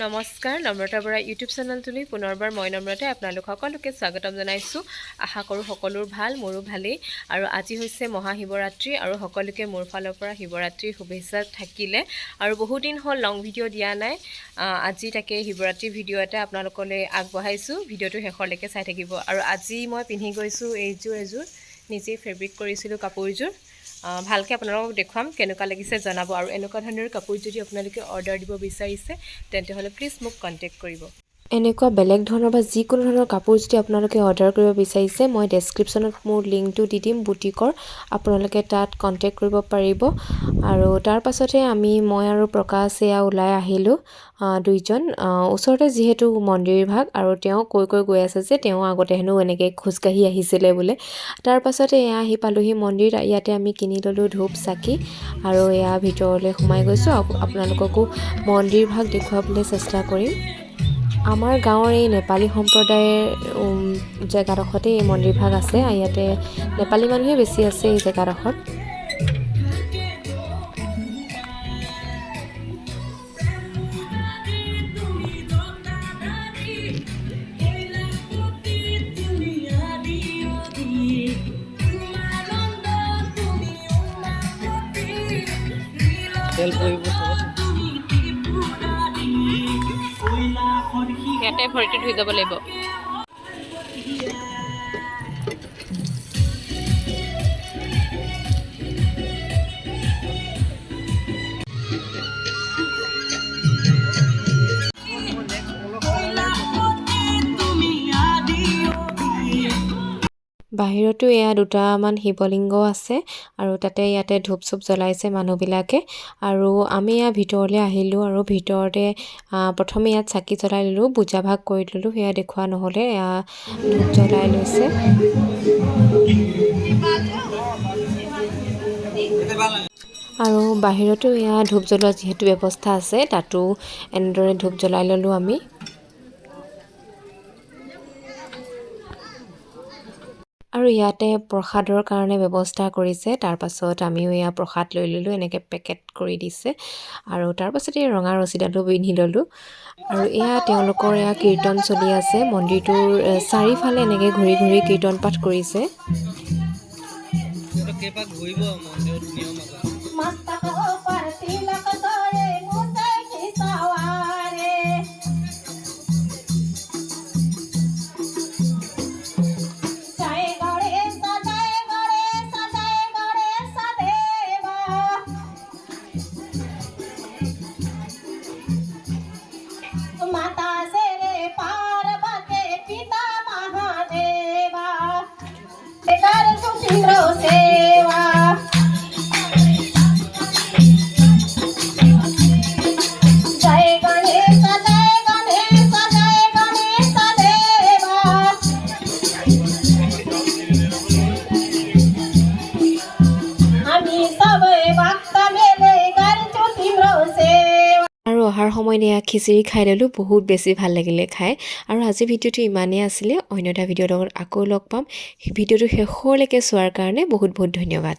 নমস্কাৰ নম্ৰতা বৰা ইউটিউব চেনেলটোলৈ পুনৰবাৰ মই নম্ৰতাই আপোনালোক সকলোকে স্বাগতম জনাইছোঁ। আশা কৰোঁ সকলোৰ ভাল মোৰো ভালেই। আৰু আজি হৈছে মহাশিৱৰাত্ৰি আৰু সকলোকে মোৰ ফালৰ পৰা শিৱৰাত্ৰিৰ শুভেচ্ছা থাকিলে। আৰু বহুদিন হ'ল লং ভিডিঅ' দিয়া নাই। আজি তাকে শিৱৰাত্ৰিৰ ভিডিঅ' এটা আপোনালোকলৈ আগবঢ়াইছোঁ। ভিডিঅ'টো শেষলৈকে চাই থাকিব। আৰু আজি মই পিন্ধি গৈছোঁ এইযোৰ এযোৰ নিজেই ফেব্ৰিক কৰিছিলোঁ কাপোৰযোৰ। ভালকৈ আপোনালোকক দেখুৱাম, কেনেকুৱা লাগিছে জনাব আৰু এনেকুৱা ধৰণৰ কাপোৰ যদি আপোনালোকে অৰ্ডাৰ দিব বিচাৰিছে, তেন্তে হ'লে প্লিজ মোক কণ্টেক্ট কৰিব। এনেকুৱা বেলেগ ধৰণৰ বা যিকোনো ধৰণৰ কাপোৰ যদি আপোনালোকে অৰ্ডাৰ কৰিব বিচাৰিছে মই ডেছক্ৰিপশ্যনত মোৰ লিংকটো দি দিম বুটিকৰ। আপোনালোকে তাত কণ্টেক্ট কৰিব পাৰিব। আৰু তাৰ পাছতে আমি মই আৰু প্ৰকাশ এয়া ওলাই আহিলোঁ আহ, দুইজন। ওচৰতে যিহেতু মন্দিৰ ভাগ আৰু তেওঁ কৈ কৈ গৈ আছে যে তেওঁ আগতে হেনো এনেকৈ খোজকাঢ়ি আহিছিলে বোলে। তাৰ পাছতে এয়া আহি পালোহি মন্দিৰ ইয়াতে আমি কিনি ল'লোঁ ধূপ চাকি আৰু এয়া ভিতৰলৈ সোমাই গৈছোঁ। আপ- আপোনালোককো মন্দিৰ ভাগ দেখুৱাবলৈ চেষ্টা কৰিম। আমাৰ গাঁৱৰ এই নেপালী সম্প্ৰদায়ৰ জেগাডোখৰতে এই মন্দিৰভাগ আছে ইয়াতে নেপালী মানুহে বেছি আছে এই জেগাডোখৰত। তেল পৰিব ইয়াতে ভৰিটো ধুই যাব লাগিব। বাহিৰতো এয়া দুটামান শিৱলিংগ আছে আৰু তাতে ইয়াতে ধূপ চুপ জ্বলাইছে মানুহবিলাকে। আৰু আমি এয়া ভিতৰলৈ আহিলোঁ আৰু ভিতৰতে প্ৰথমে ইয়াত চাকি জ্বলাই ল'লোঁ পূজা ভাগ কৰি ল'লোঁ সেয়া দেখুওৱা নহ'লে এয়া ধূপ জ্বলাই লৈছে। আৰু বাহিৰতো এয়া ধূপ জ্বলোৱা যিহেতু ব্যৱস্থা আছে তাতো এনেদৰে ধূপ জ্বলাই ল'লোঁ আমি। আৰু ইয়াতে প্ৰসাদৰ কাৰণে ব্যৱস্থা কৰিছে। তাৰপাছত আমিও এয়া প্ৰসাদ লৈ ল'লোঁ এনেকৈ পেকেট কৰি দিছে। আৰু তাৰপাছত ৰঙা ৰছীডালো পিন্ধি ল'লোঁ। আৰু এয়া তেওঁলোকৰ এয়া কীৰ্তন চলি আছে। মন্দিৰটোৰ চাৰিওফালে এনেকৈ ঘূৰি ঘূৰি কীৰ্তন পাঠ কৰিছে। ঘূৰিব মন্দিৰত অহাৰ সময়ত এয়া খিচিৰি খাই ল'লোঁ বহুত বেছি ভাল লাগিলে খাই। আৰু আজি ভিডিঅ'টো ইমানেই আছিলে অন্য এটা ভিডিঅ'ৰ লগত আকৌ লগ পাম। ভিডিঅ'টো শেষলৈকে চোৱাৰ কাৰণে বহুত বহুত ধন্যবাদ।